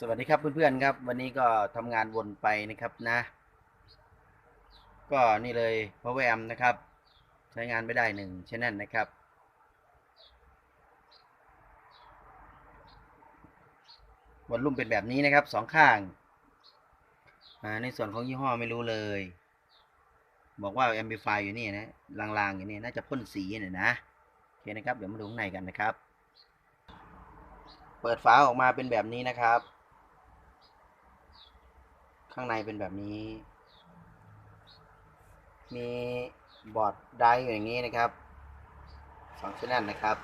สวัสดีครับเพื่อนๆครับ วันนี้ก็ทำงานวนไปนะครับนะ ก็นี่เลย power amp นะครับ ใช้งานไม่ได้หนึ่งชแนลนะครับ วนลุ่มเป็นแบบนี้นะครับสองข้างในส่วนของยี่ห้อไม่รู้เลย บอกว่า amplify อยู่นี่นะลางๆอยู่นี่น่าจะพ่นสีเนี่ยนะโอเคนะครับ เดี๋ยวมาดูข้างในกันนะครับ เปิดฝาออกมาเป็นแบบนี้นะครับ ข้างในเป็นแบบนี้ มีบอร์ดไดร์อยู่อย่างนี้นะครับสองชั้นนะครับ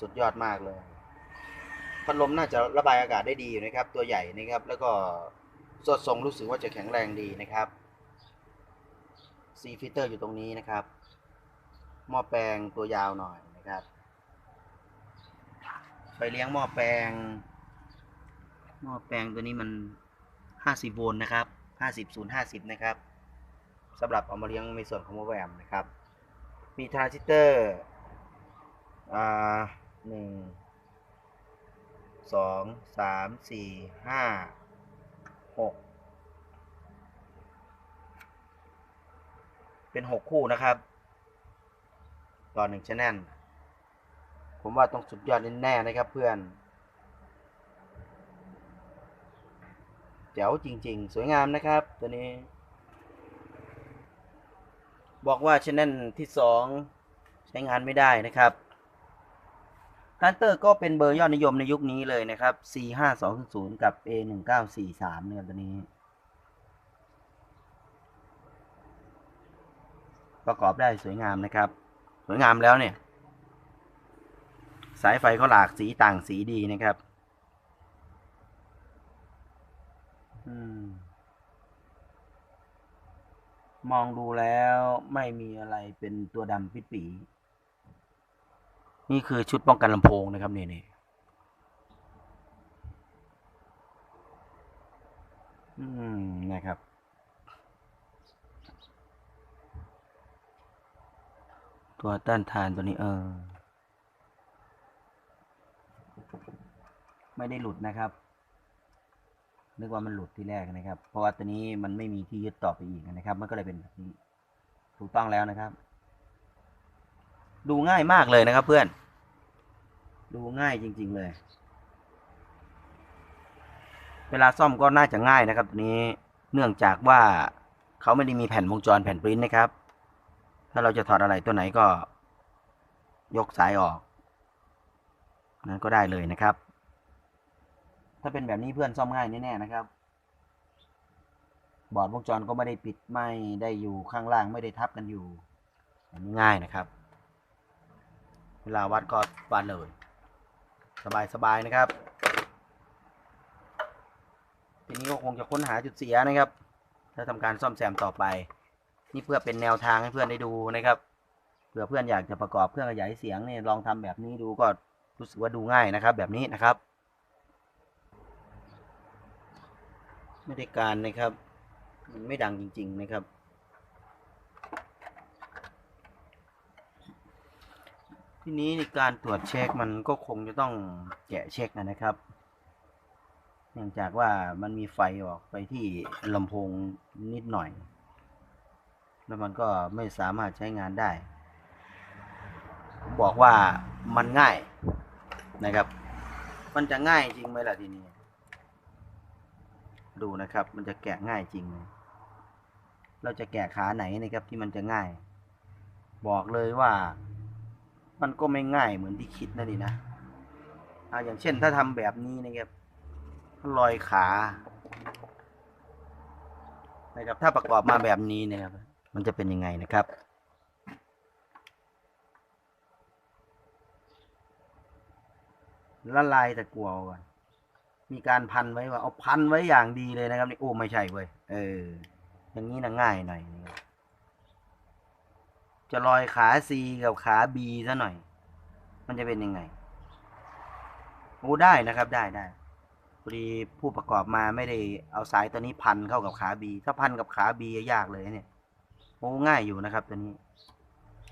สุดยอดมากเลย พัดลมน่าจะระบายอากาศได้ดีอยู่นะครับ ตัวใหญ่นะครับ แล้วก็สดทรงรู้สึกว่าจะแข็งแรงดีนะครับซีฟิลเตอร์อยู่ตรงนี้นะครับหม้อแปลงตัวยาวหน่อยนะครับไฟเลี้ยงหม้อแปลงหม้อแปลงตัวนี้มัน 50 โวลต์นะครับ 50 0 50 นะครับสำหรับเอามาเลี้ยงในส่วนของโมแวมนะครับ มีทรานซิสเตอร์อ่าหนึ่งสองสามสี่ห้าหกเป็นหกคู่นะครับ ต่อหนึ่งชแนลผมว่าต้องสุดยอดแน่ๆนะครับเพื่อน เจ๋วจริง ๆ สวยงามนะครับ ตัวนี้ บอกว่าชแนลที่สองใช้งานไม่ได้นะครับคันเตอร์ก็เป็นเบอร์ยอดนิยมในยุคนี้เลยนะครับ C 5 2 0กับ A 1 9 4 3 เนี่ยตัวนี้ ประกอบได้สวยงามนะครับ สวยงามแล้วเนี่ย สายไฟเขาหลากสีต่างสีดีนะครับ อื มมองดูแล้วไม่มีอะไรเป็นตัวดำปิดปี นี่คือชุดป้องกันลำโพงนะครับนี่นี่นะครับ ตัวต้านทานตัวนี้เออ ไม่ได้หลุดนะครับ นึกว่ามันหลุดที่แรกนะครับ เพราะว่าตัวนี้มันไม่มีที่ยึดต่อไปอีกนะครับ มันก็เลยเป็นแบบนี้ ถูกต้องแล้วนะครับ ดูง่ายมากเลยนะครับ เพื่อน ดูง่ายจริง ๆเลย เวลาซ่อมก็น่าจะง่ายนะครับนี้ เนื่องจากว่าเขาไม่ได้มีแผ่นวงจรแผ่นปริ้นนะครับ ถ้าเราจะถอดอะไรตัวไหนก็ ยกสายออก นั้นก็ได้เลยนะครับ ถ้าเป็นแบบนี้เพื่อนซ่อมง่ายแน่ๆนะครับ บอร์ดวงจรก็ไม่ได้ปิดไม่ได้อยู่ข้างล่างไม่ได้ทับกันอยู่อันนี้ง่ายนะครับ เวลาวัดก็วัดเลย สบายๆนะครับทีนี้ก็คงจะค้นหาจุดเสียนะครับ ถ้าทำการซ่อมแซมต่อไป นี่เพื่อเป็นแนวทางให้เพื่อนได้ดูนะครับเผื่อเพื่อนอยากจะประกอบเครื่องขยายเสียงเนี่ยลองทำแบบนี้ดูก็รู้สึกว่าดูง่ายนะครับ แบบนี้นะครับ ไม่ได้การนะครับ มันไม่ดังจริง ๆ นะครับ ทีนี้ในการตรวจเช็คมันก็คงจะต้องแกะเช็คนะครับ เนื่องจากว่ามันมีไฟออกไปที่ลำโพงนิดหน่อย แล้วมันก็ไม่สามารถใช้งานได้ บอกว่ามันง่ายนะครับ มันจะง่ายจริงไหมล่ะทีนี้ ดูนะครับ มันจะแกะง่ายจริง เราจะแกะขาไหนนะครับที่มันจะง่าย บอกเลยว่ามันก็ไม่ง่ายเหมือนที่คิดนะดินะอ่าอย่างเช่นถ้าทำแบบนี้นะครับลอยขานะครับ ถ้าประกอบมาแบบนี้นะครับ มันจะเป็นยังไงนะครับละลายตะกัวก่อน มีการพันไว้ว่าเอาพันไว้อย่างดีเลยนะครับนี่โอ้ไม่ใช่เว้ยเออ อย่างนี้นะง่ายหน่อยจะลอยขา C กับขา B ซะหน่อย มันจะเป็นยังไงโอ้ได้นะครับได้ได้พอดีผู้ประกอบมาไม่ได้เอาสายตัวนี้พันเข้ากับขา B ถ้าพันกับขา B ยากเลยเนี่ยโอ้ง่ายอยู่นะครับตัวนี้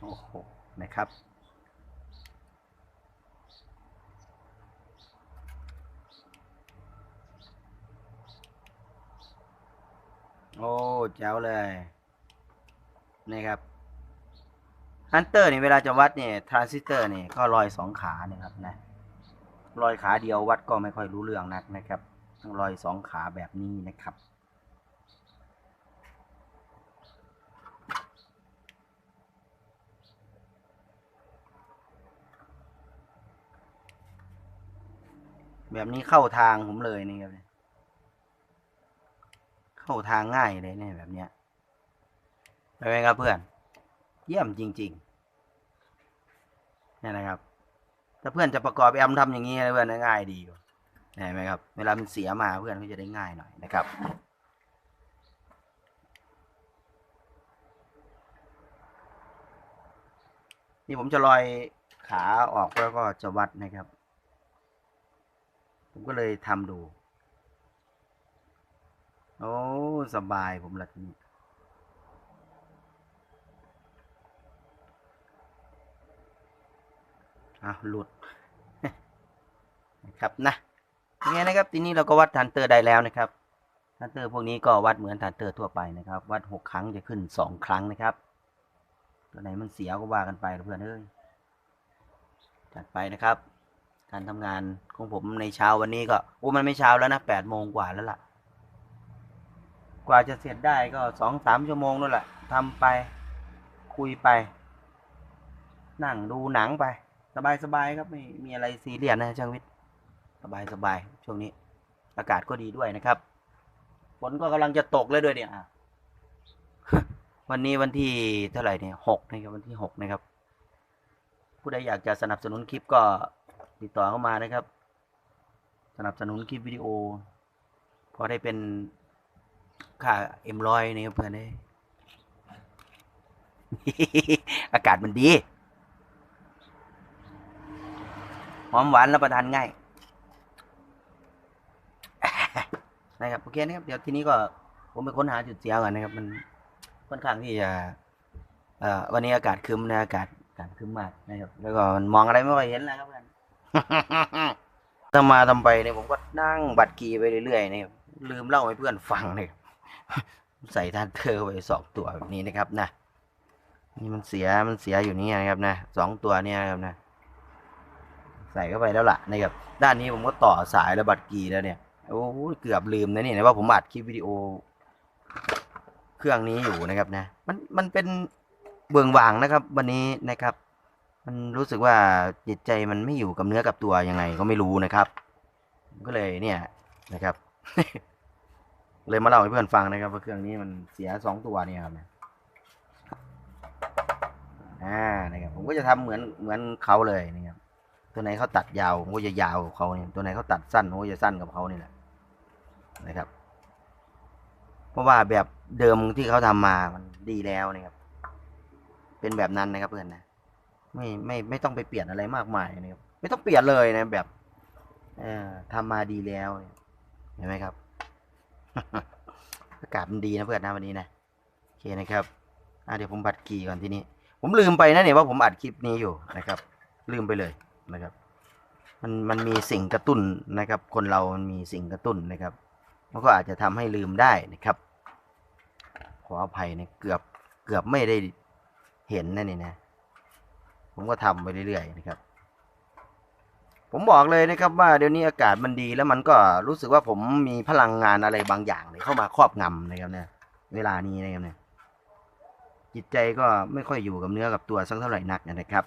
โอ้โหนะครับ โอ้แจ๋วเลยนะครับฮันเตอร์นี่เวลาจะวัดเนี่ยทรานซิสเตอร์นี่ก็ลอยสองขาเนี่ยครับนะลอยขาเดียววัดก็ไม่ค่อยรู้เรื่องนักนะครับต้องลอยสองขาแบบนี้นะครับ แบบนี้เข้าทางผมเลยนี่ครับ เข้าทางง่ายเลยเนี่ยแบบเนี้ยไปไหมครับเพื่อน เยี่ยมจริงๆนี่นะครับ ถ้าเพื่อนจะประกอบแอมทำอย่างนี้นะเพื่อนง่ายดีอยู่เห็นไหมครับ เวลามันเสียมาเพื่อนก็จะได้ง่ายหน่อยนะครับนี่ผมจะลอยขาออกแล้วก็จะวัดนะครับ ผมก็เลยทำดู โอ้ สบายผมละทีนี้อะหลุดนะครับนะยังไงนะครับ ทีนี้เราก็วัดทันเตอร์ได้แล้วนะครับทันเตอร์พวกนี้ก็วัดเหมือนทันเตอร์ทั่วไปนะครับ วัดหกครั้งจะขึ้นสองครั้งนะครับ ตัวไหนมันเสียก็ว่ากันไปเพื่อนเอ้ยจัดไปนะครับ การทำงานของผมในเช้าวันนี้ก็โอ้มันไม่เช้าแล้วนะแปดโมงกว่าแล้วล่ะ กว่าจะเสร็จได้ก็สองสามชั่วโมงนั่นแหละทำไปคุยไป นั่งดูหนังไป สบายสบายครับไม่มีอะไรซีเรียสนะช่างวิทย์สบายสบายช่วงนี้ อากาศก็ดีด้วยนะครับฝนก็กำลังจะตกแล้วด้วยเนี่ยวันนี้วันที่เท่าไหร่เนี่ยหกนะครับวันที่หกนะครับ ผู้ใดอยากจะสนับสนุนคลิปก็ติดต่อเข้ามานะครับ สนับสนุนคลิปวิดีโอพอได้เป็น ค่าเอ็มรอยนี่ครับเพื่อนเอ้ยอากาศมันดี หอมหวานรับประทานง่าย นะครับโอเคนะครับ เดี๋ยวทีนี้ก็ผมไปค้นหาจุดเสียก่อนนะครับ มันค่อนข้างที่จะวันนี้อากาศครึ้มนะอากาศอากาศครึ้มมากนะครับ แล้วก็มันมองอะไรไม่ค่อยเห็นแล้วครับเพื่อนถ้ามาทำไปเนี่ยผมก็นั่งบัตรกีไปเรื่อยๆนะครับลืมเล่าให้เพื่อนฟังเลย ใส่ท่านเธอไปสองตัวแบบนี้นะครับนะนี่มันเสียมันเสียอยู่นี่นะครับนะสองตัวเนี่ยนะครับนะใส่เข้าไปแล้วล่ะนะครับด้านนี้ผมก็ต่อสายแล้วบัตรกีแล้วเนี่ยโอ้โหเกือบลืมนะนี่นะว่าผมอัดคลิปวิดีโอ เครื่องนี้อยู่นะครับนะ มันมันเป็นเบื้องวางนะครับ วันนี้นะครับ มันรู้สึกว่าจิตใจมันไม่อยู่กับเนื้อกับตัวยังไงก็ไม่รู้นะครับ ก็เลยเนี่ยนะครับ เลยมาเล่าให้เพื่อนฟังนะครับว่าเครื่องนี้มันเสียสองตัวเนี่ยครับเนี่ยอ่านะครับผมก็จะทำเหมือนเหมือนเขาเลยนะครับตัวไหนเขาตัดยาวผมก็จะยาวกับเขาเนี่ยตัวไหนเขาตัดสั้นผมก็จะสั้นกับเขานี่แหละนะครับ เพราะว่าแบบเดิมที่เขาทำมามันดีแล้วนะครับ เป็นแบบนั้นนะครับเพื่อนนะไม่ไม่ไม่ต้องไปเปลี่ยนอะไรมากมายนะครับไม่ต้องเปลี่ยนเลยนะแบบเออทำมาดีแล้วเห็นไหมครับ อากาศมันดีนะเพื่อนนะวันนี้นะโอเคนะครับอะเดี๋ยวผมบัดกี่ก่อนที่นี้ ผมลืมไปนะเนี่ยว่าผมอัดคลิปนี้อยู่นะครับ ลืมไปเลยนะครับ มันมันมีสิ่งกระตุ้นนะครับ คนเรามันมีสิ่งกระตุ้นนะครับมันก็อาจจะทำให้ลืมได้นะครับ ขออภัยนะเกือบเกือบไม่ได้เห็นนะนี่นะ ผมก็ทำไปเรื่อยๆนะครับ ผมบอกเลยนะครับว่าเดี๋ยวนี้อากาศมันดีแล้วมันก็รู้สึกว่าผมมีพลังงานอะไรบางอย่างเลยเข้ามาครอบงำนะครับเนี่ย เวลานี้นะครับเนี่ยจิตใจก็ไม่ค่อยอยู่กับเนื้อกับตัวสักเท่าไหร่นักนะครับ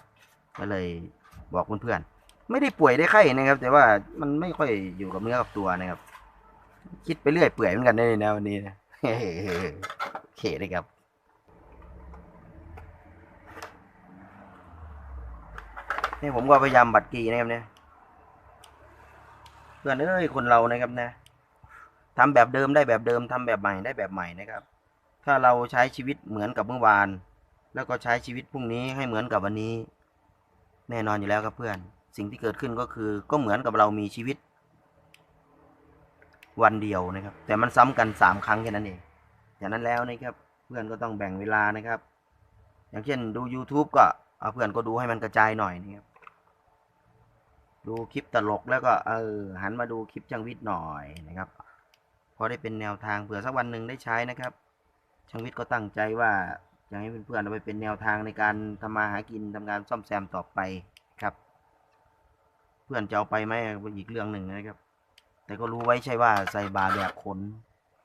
ก็เลยบอกเพื่อนๆไม่ได้ป่วยได้ไข้นะครับ แต่ว่ามันไม่ค่อยอยู่กับเนื้อกับตัวนะครับ คิดไปเรื่อยเปื่อยเหมือนกันได้นะวันนี้นะโอเคเลยครับนี่ผมก็พยายามบัตรกีนะครับเนี่ย พื่อนเอ้ยคนเรานะครับนะทำแบบเดิมได้แบบเดิมทำแบบใหม่ได้แบบใหม่นะครับ ถ้าเราใช้ชีวิตเหมือนกับเมื่อวาน แล้วก็ใช้ชีวิตพรุ่งนี้ให้เหมือนกับวันนี้ แน่นอนอยู่แล้วครับเพื่อน สิ่งที่เกิดขึ้นก็คือ ก็เหมือนกับเรามีชีวิต วันเดียวนะครับ แต่มันซ้ำกันสามครั้งแค่นั้นเองจากนั้นแล้วนะครับเพื่อนก็ต้องแบ่งเวลานะครับ อย่างเช่นดู YouTube ก็เอาเพื่อนก็ดูให้มันกระจายหน่อยนะครับ ดูคลิปตลกแล้วก็เออหันมาดูคลิปจังวิทย์หน่อยนะครับพอได้เป็นแนวทางเผื่อสักวันหนึ่งได้ใช้นะครับช่างวิทย์ก็ตั้งใจว่าจะให้เพื่อนๆเอาไปเป็นแนวทางในการทำมาหากินทำงานซ่อมแซมต่อไปครับ เพื่อนจะเอาไปไหมอีกเรื่องหนึ่งนะครับ แต่ก็รู้ไว้ใช่ว่าใส่บาแบกขน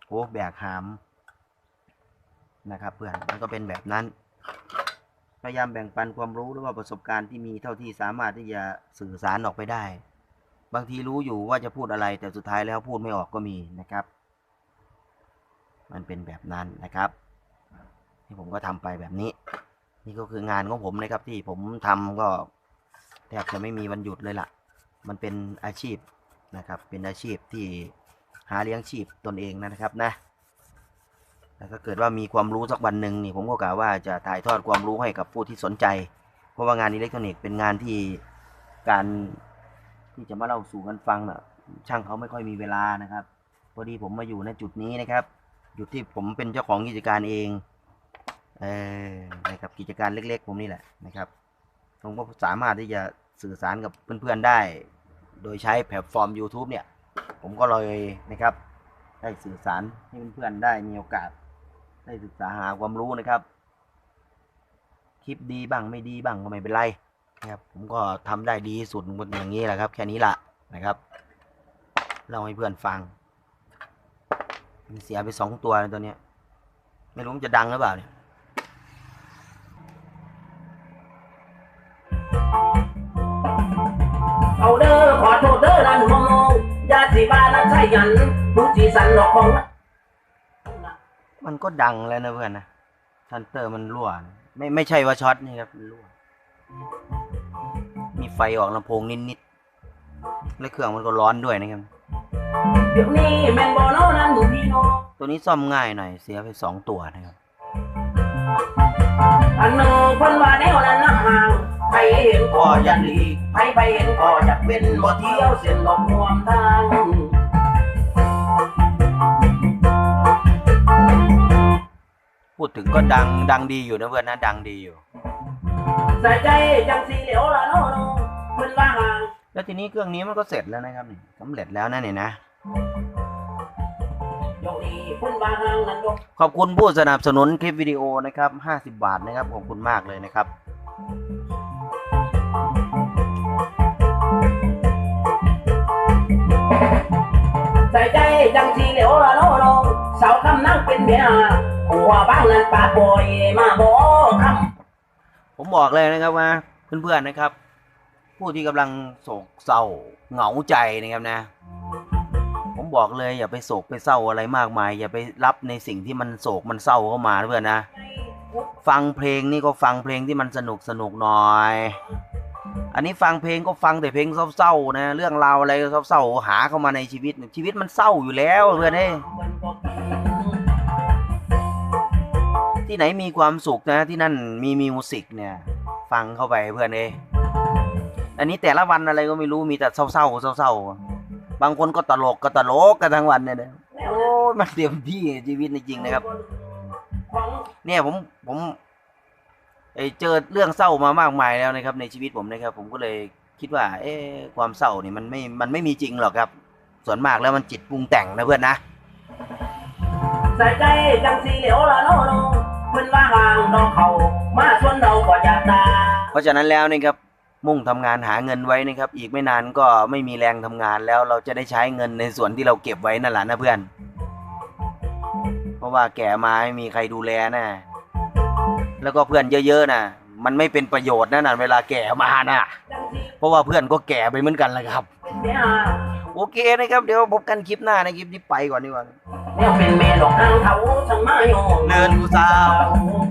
โอ้แบกหามนะครับ เพื่อนมันก็เป็นแบบนั้น พยายามแบ่งปันความรู้หรือว่าประสบการณ์ที่มีเท่าที่สามารถที่จะสื่อสารออกไปได้ บางทีรู้อยู่ว่าจะพูดอะไร แต่สุดท้ายแล้วพูดไม่ออกก็มีนะครับ มันเป็นแบบนั้นนะครับที่ผมก็ทำไปแบบนี้ นี่ก็คืองานของผมนะครับ ที่ผมทำก็แทบจะไม่มีวันหยุดเลยล่ะ มันเป็นอาชีพนะครับ เป็นอาชีพที่หาเลี้ยงชีพตนเองนะครับนะ ถ้าเกิดว่ามีความรู้สักวันหนึ่งนี่ผมก็กล่าวว่าจะถ่ายทอดความรู้ให้กับผู้ที่สนใจ เพราะว่างานอิเล็กทรอนิกส์เป็นงานที่การที่จะมาเล่าสู่กันฟังน่ะช่างเขาไม่ค่อยมีเวลานะครับพอดีผมมาอยู่ในจุดนี้นะครับ จุดที่ผมเป็นเจ้าของกิจการเองเออนะครับกิจการเล็ก ๆ ผมนี่แหละนะครับผมก็สามารถที่จะสื่อสารกับเพื่อนๆได้ โดยใช้แพลตฟอร์ม YouTube เนี่ย ผมก็เลยนะครับ ได้สื่อสารให้เพื่อนๆได้มีโอกาส ได้ศึกษาหาความรู้นะครับ คลิปดีบ้างไม่ดีบ้างก็ไม่เป็นไรนะครับ ผมก็ทำได้ดีสุดบนอย่างนี้แหละครับ แค่นี้ละนะครับเล่าให้เพื่อนฟังเสียไปสองตัวตัวเนี้ย ไม่รู้มันจะดังหรือเปล่าเนี่ยเอาเด้อขอโทษเด้อนั่นมองยาสีบ้านนั้นใช่ยันดูสีสันหลอกของ มันก็ดังแล้วนะเพื่อนนะทันเตอร์มันรั่วนะไม่ไม่ใช่ว่าช็อตนี่ครับมันรั่ว มีไฟออกลำโพงนิดๆ และเครื่องมันก็ร้อนด้วยนะครับ เดี๋ยวนี้แมนบอลนั่นพี่น้องตัวนี้ซ่อมง่ายหน่อย เสียไปสองตัวนะครับ อันหนึ่งคนว่าแนวนั้นนะห่างไปเห็นก็อยันหลีกไปไปเห็นก็อยากเป็นบ่เที่ยวเส้นหลอกลวงทาง ดถึงก็ดังดังดีอยู่นะเพื่อนนะดังดีอยู่ ใส่ใจจังสีเหลียวละโน้โน้เพิ่นว่าห่างแล้วทีนี้เครื่องนี้มันก็เสร็จแล้วนะครับนี่สำเร็จแล้วนะเนี่ยนะโยดีเพิ่นว่าห่างนั้นยกขอบคุณผู้สนับสนุนคลิปวิดีโอนะครับ 50 บาทนะครับขอบคุณมากเลยนะครับ ใส่ใจจังสีเหลียวละโน้โน้สาวคำนั่งเป็นเมียหัวบ้างนั้นปาดบ่อยมาบ่คำผมบอกเลยนะครับว่าเพื่อนๆนะครับ ผู้ที่กำลังโศกเศร้าเหงาใจนะครับนะ ผมบอกเลยอย่าไปโศกไปเศร้าอะไรมากมาย อย่าไปรับในสิ่งที่มันโศกมันเศร้าเข้ามาเพื่อนนะ ฟังเพลงนี่ก็ฟังเพลงที่มันสนุกสนุกหน่อย อันนี้ฟังเพลงก็ฟังแต่เพลงเศร้าๆนะเรื่องราวอะไรเศร้าๆหาเข้ามาในชีวิต ชีวิตมันเศร้าอยู่แล้วเพื่อนเอ้ที่ไหนมีความสุขนะที่นั่นมีมิวสิกเนี่ย ฟังเข้าไปเพื่อนเอ้อันนี้แต่ละวันอะไรก็ไม่รู้มีแต่เศร้าๆเศร้าๆบางคนก็ตลกก็ตลกกันทั้งวันเนี่ยนะโอ้ยมันเต็มที่ชีวิตจริงๆนะครับ เนี่ยผมผม เอ่อเจอเรื่องเศร้ามามากมายแล้วนะครับในชีวิตผมนะครับ ผมก็เลยคิดว่า เอ๊ะความเศร้านี่มันไม่มันไม่มีจริงหรอกครับ ส่วนมากแล้วมันจิตปรุงแต่งนะเพื่อนนะใส่ใจจังสีเหลียวละโนโนเพิ่นว่าห่างดอกเขามาชวนเราก็อยากตาเพราะฉะนั้นแล้วนะครับมุ่งทำงานหาเงินไว้นะครับ อีกไม่นานก็ไม่มีแรงทำงานแล้วเราจะได้ใช้เงินในส่วนที่เราเก็บไว้นั่นแหละนะเพื่อน เพราะว่าแก่มาไม่มีใครดูแลนะ แล้วก็เพื่อนเยอะๆนะมันไม่เป็นประโยชน์นะนะเวลาแก่มานะจังสีเพราะว่าเพื่อนก็แก่ไปเหมือนกันแหละครับเมียโอเคนะครับ เดี๋ยวพบกันคลิปหน้าในคลิปนี้ไปก่อนดีกว่าเนี่ยเป็นเมดอกนางเขาทั้งมาโยเนินกูสาวว